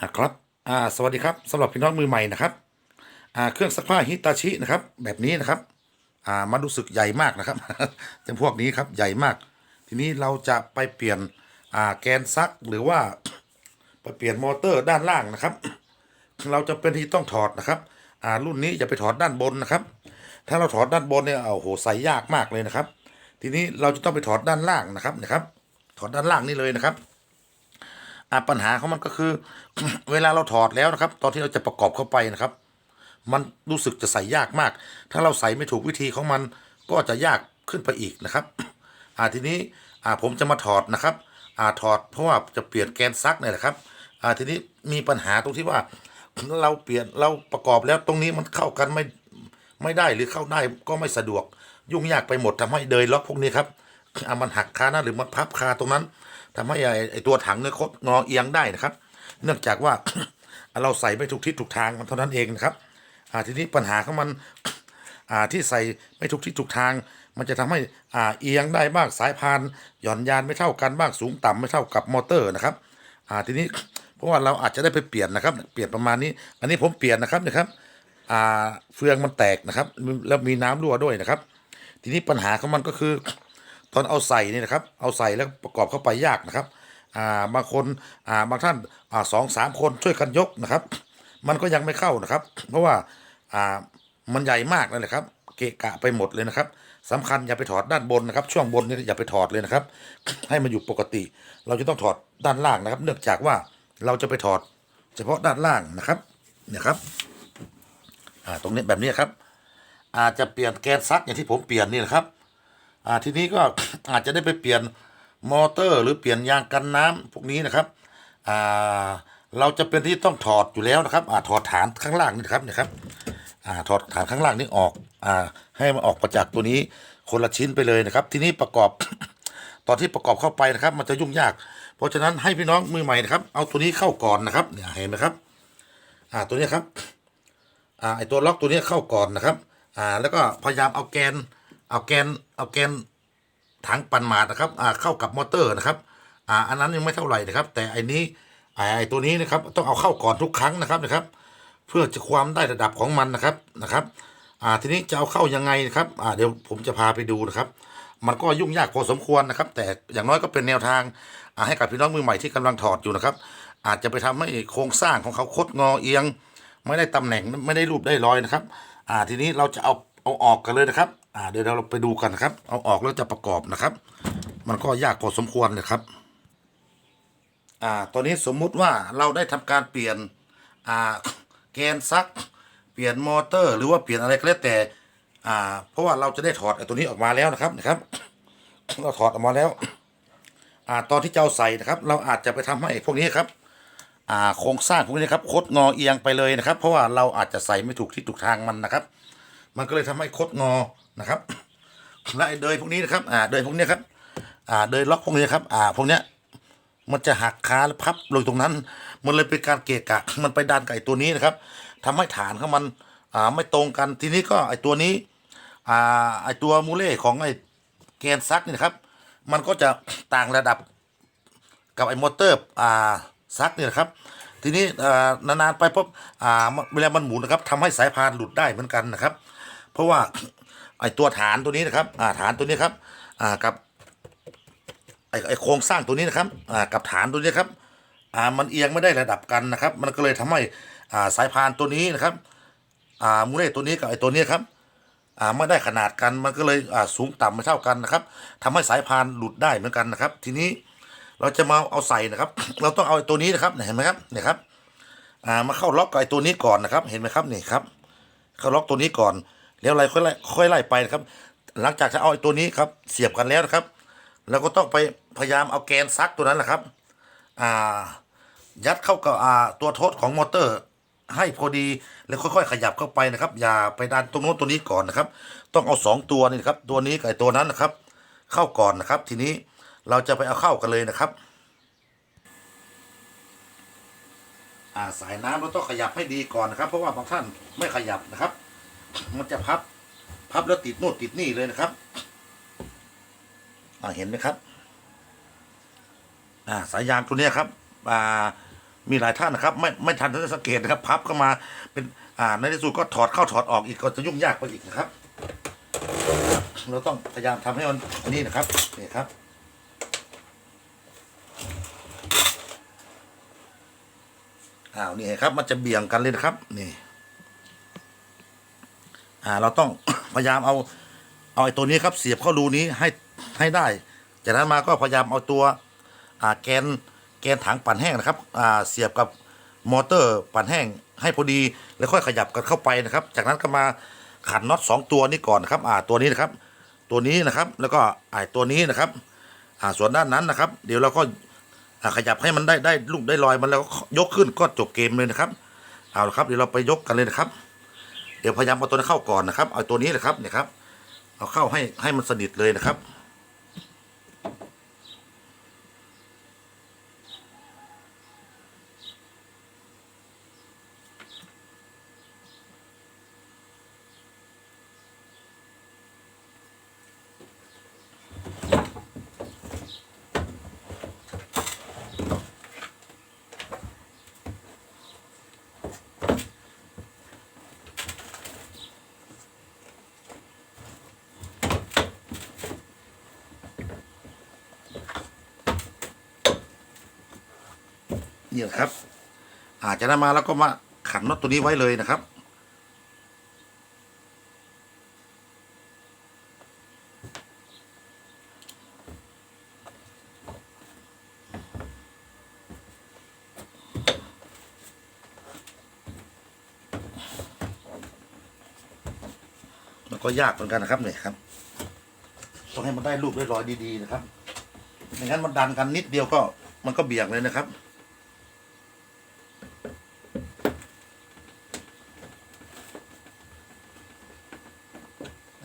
อ่าครับอ่าสวัสดีครับสำหรับพี่น้องมือใหม่นะครับอ่าเครื่องซักผ้าฮิตาชินะครับ แบบนี้นะครับอ่ามันรู้สึกใหญ่มากนะครับจำพวกนี้ครับใหญ่มาก ทีนี้เราจะไปเปลี่ยนอ่าแกนซักหรือว่าไปเปลี่ยนมอเตอร์ด้านล่างนะครับ เราจะเป็นที่ต้องถอดนะครับอ่ารุ่นนี้อย่าไปถอดด้านบนนะครับ ถ้าเราถอดด้านบนเนี่ยโอ้โหใส่ยากมากเลยนะครับ ทีนี้เราจะต้องไปถอดด้านล่างนะครับนะครับ ถอดด้านล่างนี่เลยนะครับ อ่าปัญหาของมันก็คือ เวลาเราถอดแล้วนะครับ ตอนที่เราจะประกอบเข้าไปนะครับ มันรู้สึกจะใส่ยากมาก ถ้าเราใส่ไม่ถูกวิธีของมันก็จะยากขึ้นไปอีกนะครับอ่าทีนี้อ่าผมจะมาถอดนะครับอ่าถอดเพราะว่าจะเปลี่ยนแกนซักเนี่ยแหละครับอ่าทีนี้มีปัญหาตรงที่ว่า เราเปลี่ยนเราประกอบแล้วตรงนี้มันเข้ากันไม่ไม่ได้หรือเข้าได้ก็ไม่สะดวก ยุ่งยากไปหมดทำให้เดยล็อกพวกนี้ครับอ่ามันหักคาหน้าหรือมันพับคาตรงนั้น ทำให้ไอ้ตัวถังเนี่ยคดงอเอียงได้นะครับ เนื่องจากว่าเราใส่ไม่ถูกทิศถูกทางมันเท่านั้นเองนะครับทีนี้ปัญหาของมันที่ใส่ไม่ถูกที่ถูกทาง มันจะทำให้เอียงได้บ้างสายพาน หย่อนยานไม่เท่ากันบ้างสูงต่ำไม่เท่ากับมอเตอร์นะครับทีนี้เพราะว่าเราอาจจะได้ไปเปลี่ยนนะครับ เปลี่ยนประมาณนี้ อันนี้ผมเปลี่ยนนะครับนะครับเฟืองมันแตกนะครับ แล้วมีน้ำรั่วด้วยนะครับ ทีนี้ปัญหาของมันก็คือ ตอนเอาใส่นี่นะครับ เอาใส่แล้วประกอบเข้าไปยากนะครับอ่าบางคนอ่าบางท่านอ่าสองสามคนช่วยกันยกนะครับ มันก็ยังไม่เข้านะครับ เพราะว่าอ่ามันใหญ่มากนั่นแหละครับ เกะกะไปหมดเลยนะครับสำคัญอย่าไปถอดด้านบนนะครับ ช่วงบนนี่อย่าไปถอดเลยนะครับ ให้มันอยู่ปกติ เราจะต้องถอดด้านล่างนะครับ เนื่องจากว่าเราจะไปถอดเฉพาะด้านล่างนะครับเนี่ยครับอ่าตรงนี้แบบนี้ครับ อาจจะเปลี่ยนแกนซักอย่างที่ผมเปลี่ยนนี่แหละครับ อ่าทีนี้ก็อาจจะได้ไปเปลี่ยนมอเตอร์ หรือเปลี่ยนยางกันน้ำพวกนี้นะครับอ่าเราจะเป็นที่ต้องถอดอยู่แล้วนะครับอ่าถอดฐานข้างล่างนี่ครับเนี่ยครับอ่าถอดฐานข้างล่างนี่ออกอ่าให้มันออกมาจากตัวนี้คนละชิ้นไปเลยนะครับ ทีนี้ประกอบ ตอนที่ประกอบเข้าไปนะครับ มันจะยุ่งยาก เพราะฉะนั้นให้พี่น้องมือใหม่นะครับ เอาตัวนี้เข้าก่อนนะครับเนี่ยเห็นไหมครับ อ่าตัวนี้ครับอ่าไอตัวล็อกตัวนี้เข้าก่อนนะครับ อ่าแล้วก็พยายามเอาแกน เอาแกนเอาแกนถังปั่นหมาดนะครับอ่าเข้ากับมอเตอร์นะครับอ่าอันนั้นยังไม่เท่าไหร่นะครับ แต่ไอ้นี้ไอ้ไอตัวนี้นะครับต้องเอาเข้าก่อนทุกครั้งนะครับนะครับ เพื่อจะความได้ระดับของมันนะครับนะครับอ่าทีนี้จะเอาเข้ายังไงนะครับอ่าเดี๋ยวผมจะพาไปดูนะครับ มันก็ยุ่งยากพอสมควรนะครับ แต่อย่างน้อยก็เป็นแนวทางอ่าให้กับพี่น้องมือใหม่ที่กำลังถอดอยู่นะครับ อาจจะไปทำให้โครงสร้างของเขาคดงอเอียง ไม่ได้ตำแหน่งไม่ได้รูปได้รอยนะครับ อ่าทีนี้เราจะเอาเอาออกกันเลยนะครับ อ่าเดี๋ยวเราไปดูกันนะครับ เอาออกแล้วจะประกอบนะครับ มันก็ยากพอสมควรเลยครับ อ่า ตอนนี้สมมุติว่าเราได้ทำการเปลี่ยน อ่า แกนซัก เปลี่ยนมอเตอร์ หรือว่าเปลี่ยนอะไรก็แล้วแต่ อ่า เพราะว่าเราจะได้ถอดไอ้ตัวนี้ออกมาแล้วนะครับนะครับ เราถอดออกมาแล้ว อ่า ตอนที่จะเอาใส่นะครับ เราอาจจะไปทำให้พวกนี้ครับ อ่า โครงสร้างพวกนี้ครับคดงอเอียงไปเลยนะครับ เพราะว่าเราอาจจะใส่ไม่ถูกที่ถูกทางมันนะครับ มันก็เลยทำให้คดงอ นะครับและเดยพวกนี้นะครับอ่าเดยพวกนี้ครับอ่าเดยล็อกพวกนี้ครับอ่าพวกเนี้ยมันจะหักคาและพับลงตรงนั้น มันเลยเป็นการเกะกะ มันไปดันกับไอ้ตัวนี้นะครับทำให้ฐานของมันอ่าไม่ตรงกันทีนี้ก็ไอ้ตัวนี้อ่าไอ้ตัวมูเล่ของไอ้แกนซักนี่นะครับ มันก็จะต่างระดับกับไอ้มอเตอร์อ่าซักเนี่ยนะครับ ทีนี้นานๆไปปุ๊บอ่าเวลามันหมุนนะครับทำให้สายพานหลุดได้เหมือนกันนะครับ เพราะว่า ไอ้ตัวฐานตัวนี้นะครับอ่าฐานตัวนี้ครับอ่ากับไอ้ไอ้โครงสร้างตัวนี้นะครับอ่ากับฐานตัวนี้ครับอ่ามันเอียงไม่ได้ระดับกันนะครับ มันก็เลยทำให้อ่าสายพานตัวนี้นะครับอ่ามูเล่ตัวนี้กับไอ้ตัวนี้ครับอ่าไม่ได้ขนาดกันมันก็เลยอ่าสูงต่ำไม่เท่ากันนะครับทำให้สายพานหลุดได้เหมือนกันนะครับ ทีนี้เราจะมาเอาใส่นะครับ เราต้องเอาไอตัวนี้นะครับเห็นไหมครับเนี่ยครับอ่ามาเข้าล็อกกับไอ้ตัวนี้ก่อนนะครับ เห็นไหมครับนี่ครับ เข้าล็อกตัวนี้ก่อน แล้วอะไรค่อยไล่ค่อยไล่ไปนะครับ หลังจากจะเอาไอ้ตัวนี้ครับเสียบกันแล้วนะครับเราก็ต้องไปพยายามเอาแกนซักตัวนั้นแหละครับ อ่า ยัดเข้ากับอ่าตัวโทษของมอเตอร์ ให้พอดีแล้วค่อยๆ ขยับเข้าไปนะครับ อย่าไปดันตรงโน้นตัวนี้ก่อนนะครับ ต้องเอาสองตัวนี่นะครับ ตัวนี้กับตัวนั้นนะครับ เข้าก่อนนะครับ ทีนี้เราจะไปเอาเข้ากันเลยนะครับอ่าสายน้ำเราต้องขยับให้ดีก่อนนะครับ เพราะว่าบางท่านไม่ขยับนะครับ มันจะพับ พับแล้วติดโน่นติดนี่เลยนะครับอ่าเห็นไหมครับ อ่า สายยางตัวนี้ครับ อ่า มีหลายท่านนะครับ ไม่ไม่ทันที่จะสังเกตนะครับ พับเข้ามาเป็น อ่า ในที่สุดก็ถอดเข้าถอดออกอีกก็จะยุ่งยากไปอีกนะครับ เราต้องพยายามทำให้มันนี่นะครับนี่ครับอ้าวนี่ครับ มันจะเบี่ยงกันเลยนะครับ นี่ อ่าเราต้องพยายามเอาเอาไอ้ตัวนี้ครับเสียบเข้ารูนี้ให้ให้ได้ จากนั้นมาก็พยายามเอาตัวอ่าแกนแกนถังปั่นแห้งนะครับอ่าเสียบกับมอเตอร์ปั่นแห้งให้พอดีแล้วค่อยขยับกันเข้าไปนะครับ จากนั้นก็มาขันน็อตสองตัวนี้ก่อนนะครับอ่าตัวนี้นะครับ ตัวนี้นะครับแล้วก็ไอ้ตัวนี้นะครับอ่าส่วนด้านนั้นนะครับ เดี๋ยวเราก็อ่าขยับให้มันได้ได้ลูกได้ลอยมันแล้วก็ยกขึ้นก็จบเกมเลยนะครับเอาละครับเดี๋ยวเราไปยกกันเลยนะครับ เดี๋ยวพยายามเอาตัวนี้เข้าก่อนนะครับ เอาตัวนี้แหละครับเนี่ยครับ เอาเข้าให้ให้มันสนิทเลยนะครับ นี่แหละครับอาจจะนำมาแล้วก็มาขันน็อตตัวนี้ไว้เลยนะครับมันก็ยากเหมือนกันนะครับเนี่ยครับต้องให้มันได้รูปได้รอยดีๆนะครับไม่งั้นมันดันกันนิดเดียวก็มันก็เบี่ยงเลยนะครับ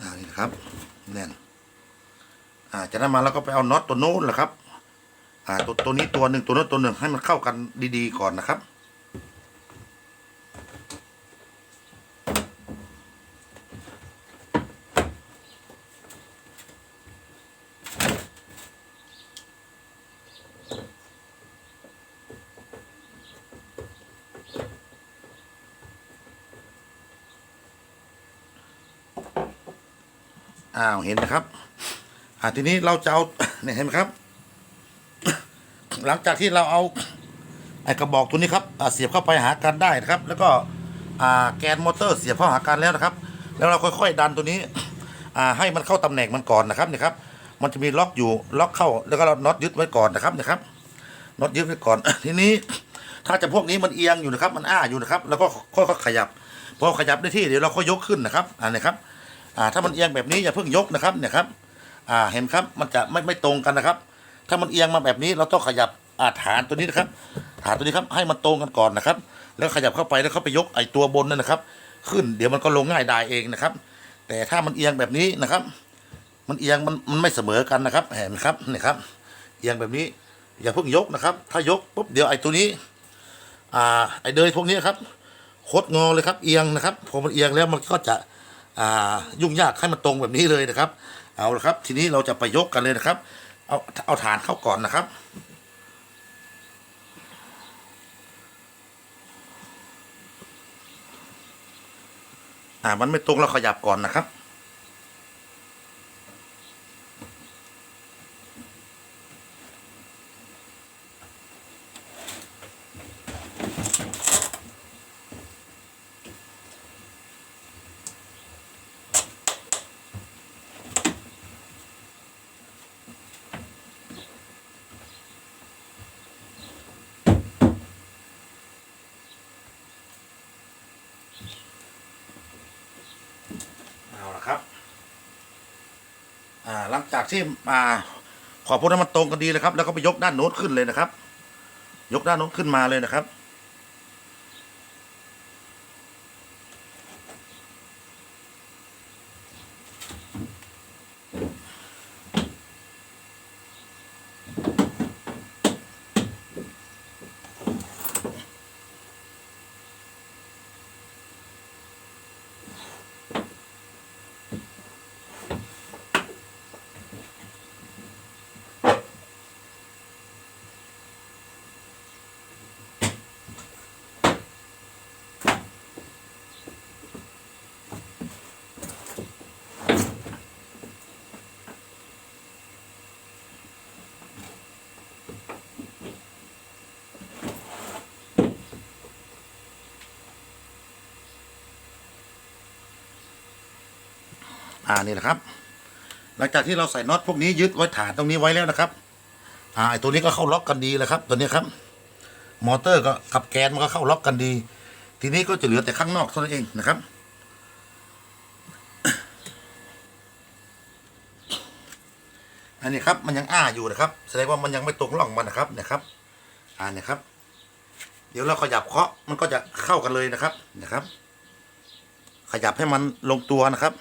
อ่านี่นะครับแน่น อ่าจาก นั้นมาแล้วก็ไปเอาน็อตตัวโน้นแหละครับ อ่าตัวตัวนี้ตัวหนึ่งตัวโน้นตัวหนึ่งให้มันเข้ากันดีๆก่อนนะครับอ้าวเห็นนะครับ อ่าทีนี้เราจะเอาเนี่ยเห็นไหมครับ หลังจากที่เราเอาไอ้กระบอกตัวนี้ครับเสียบเข้าไปหากันได้นะครับ แล้วก็อ่าแกนมอเตอร์เสียบเข้าหากันแล้วนะครับ แล้วเราค่อยๆดันตัวนี้อ่าให้มันเข้าตำแหน่งมันก่อนนะครับเนี่ยครับมันจะมีล็อกอยู่ล็อกเข้า แล้วก็เราน็อตยึดไว้ก่อนนะครับเนี่ยครับน็อตยึดไว้ก่อน ทีนี้ ถ้าจะพวกนี้มันเอียงอยู่นะครับ มันอ้าอยู่นะครับ แล้วก็ค่อยๆขยับพอขยับได้ที่เดี๋ยวเราค่อยยกขึ้นนะครับอ่านี่ยครับอ่าถ้ามันเอียงแบบนี้อย่าเพิ่งยกนะครับเนี่ยครับ อ่าเห็นครับมันจะไม่ไม่ตรงกันนะครับ ถ้ามันเอียงมาแบบนี้เราต้องขยับอาฐานตัวนี้นะครับ ฐานตัวนี้ครับให้มันตรงกันก่อนนะครับ แล้วขยับเข้าไปแล้วเข้าไปยกไอ้ตัวบนนั่นนะครับ ขึ้นเดี๋ยวมันก็ลงง่ายได้เองนะครับ แต่ถ้ามันเอียงแบบนี้นะครับ มันเอียงมันมันไม่เสมอกันนะครับเห็นไหมครับนี่ครับ เอียงแบบนี้อย่าเพิ่งยกนะครับ ถ้ายกปุ๊บเดี๋ยวไอ้ตัวนี้ อ่า ไอ้เดยพวกนี้ครับโคดงอเลยครับเอียงนะครับพอมันเอียงแล้วมันก็จะ อ่า ยุ่งยากให้มันตรงแบบนี้เลยนะครับ เอาละครับ ทีนี้เราจะไปยกกันเลยนะครับ เอาเอาฐานเข้าก่อนนะครับ อ่ามันไม่ตรงเราขยับก่อนนะครับ เอาละครับ อ่า หลังจากที่มาขอพวกนั้นมันตรงกันดีเลยครับ แล้วก็ไปยกด้านโน้ตขึ้นเลยนะครับ ยกด้านโน้ตขึ้นมาเลยนะครับ อ่านี่นะครับ หลังจากที่เราใส่น็อตพวกนี้ยึดไว้ฐานตรงนี้ไว้แล้วนะครับ อ่าไอตัวนี้ก็เข้าล็อกกันดีแล้วครับ ตัวนี้ครับ มอเตอร์ก็กับแกนมันก็เข้าล็อกกันดี ทีนี้ก็จะเหลือแต่ข้างนอกเท่านั้นเองนะครับอันนี้ครับมันยังอ้าอยู่นะครับ แสดงว่ามันยังไม่ตรงร่องมันนะครับนี่ยครับอ่านี่ครับ เดี๋ยวเราขยับเคาะมันก็จะเข้ากันเลยนะครับนะครับ ขยับให้มันลงตัวนะครับ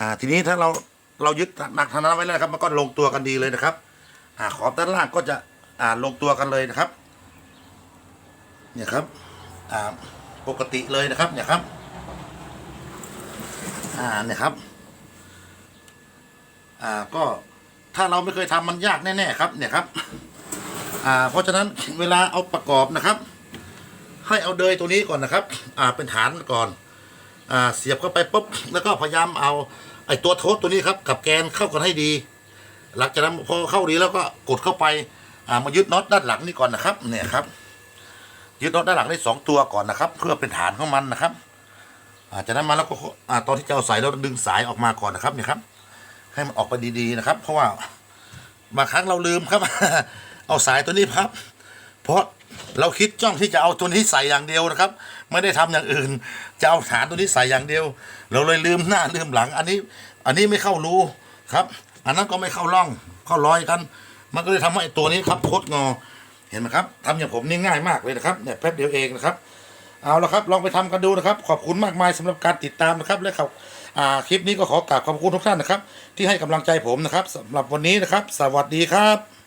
อ่าทีนี้ถ้าเราเรายึดหนักทางนั้นไว้แล้วครับมันก็ลงตัวกันดีเลยนะครับ อ่าขอบด้านล่างก็จะอ่าลงตัวกันเลยนะครับ เนี่ยครับอ่าปกติเลยนะครับ เนี่ยครับ อ่าเนี่ยครับ อ่าก็ถ้าเราไม่เคยทำมันยากแน่ๆครับ เนี่ยครับ อ่า เพราะฉะนั้นเวลาเอาประกอบนะครับ ให้เอาเดยตัวนี้ก่อนนะครับ อ่าเป็นฐานก่อน อ่าเสียบเข้าไปปุ๊บแล้วก็พยายามเอาไอ้ตัวโทษตัวนี้ครับกับแกนเข้ากันให้ดี หลังจากนั้นพอเข้าดีแล้วก็กดเข้าไปอ่ามายึดน็อตด้านหลังนี่ก่อนนะครับเนี่ยครับยึดน็อตด้านหลังได้สองตัวก่อนนะครับ เพื่อเป็นฐานของมันนะครับอาจากนั้นมาแล้วก็อ่าตอนที่จะเอาสายเราดึงสายออกมาก่อนนะครับเนี่ยครับ ให้มันออกไปดีๆนะครับ เพราะว่าบางครั้งเราลืมครับ เอาสายตัวนี้ครับ เพราะเราคิดจ้องที่จะเอาตัวนี้ใส่อย่างเดียวนะครับ ไม่ได้ทำอย่างอื่น จะเอาฐานตัวนี้ใส่อย่างเดียว เราเลยลืมหน้าลืมหลัง อันนี้ อันนี้ไม่เข้ารูครับ อันนั้นก็ไม่เข้าร่องเข้ารอยกัน มันก็เลยทำให้ตัวนี้ครับโคตรงอ เห็นไหมครับทำอย่างผมนี่ง่ายมากเลยนะครับเนี่ยแป๊บเดียวเองนะครับ เอาละครับลองไปทำกันดูนะครับ ขอบคุณมากมายสำหรับการติดตามนะครับและครับอ่าคลิปนี้ก็ขอกราบขอบคุณทุกท่านนะครับ ที่ให้กำลังใจผมนะครับสำหรับวันนี้นะครับ สวัสดีครับ